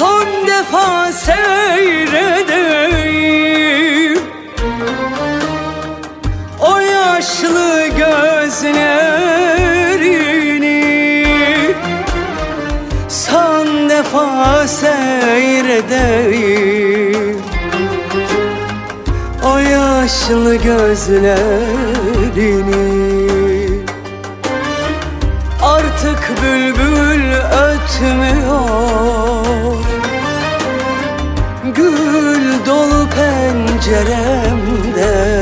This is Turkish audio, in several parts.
son defa seyredeyim. O yaşlı gözlerini Son defa seyredeyim. O yaşlı gözlerini Artık bülbül ötmüyor. Penceremde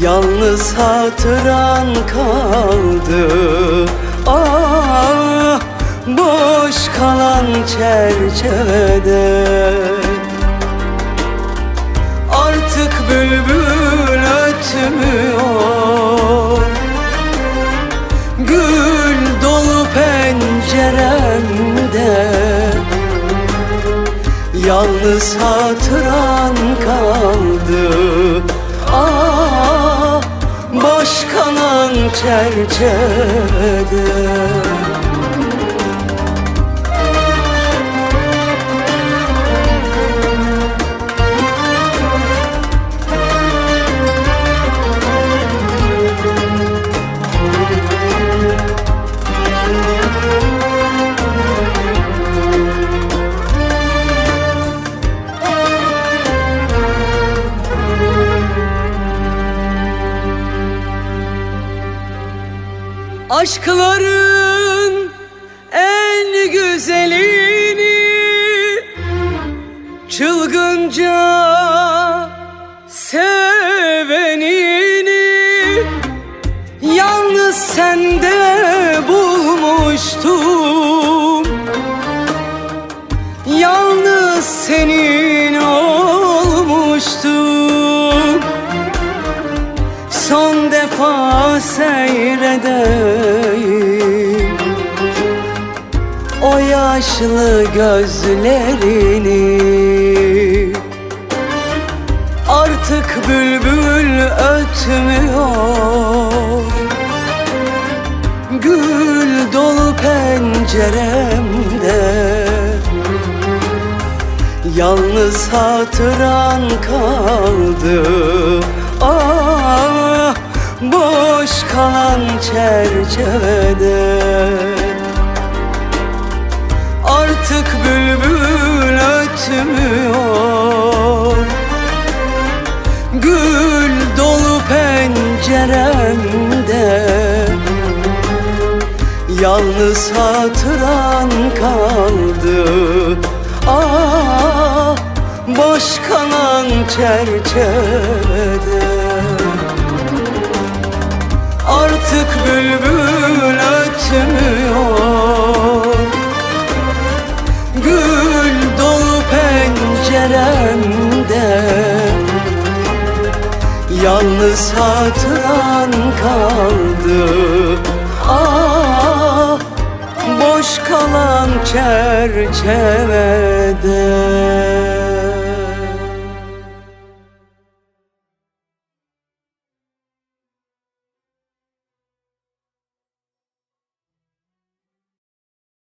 Yalnız hatıran kaldı. Ah boş kalan çerçevede. Artık bülbül Yalnız hatıran kaldı. Ah boş kalan çerçevede Aşkların en güzelini Çılgınca sevenini Yalnız sende bulmuştum. Yalnız senin olmuştum defa seyredeyim. O yaşlı gözlerini Artık bülbül ötmüyor. Gül dolu penceremde Yalnız hatıran kaldı. Ah boş kalan çerçevede Artık bülbül ötmüyor Gül dolu penceremde Yalnız hatıran kaldı. Ah boş kalan çerçevede bülbül ötmüyor Gül dolu penceremde Yalnız hatıran kaldı. Ah boş kalan çerçevede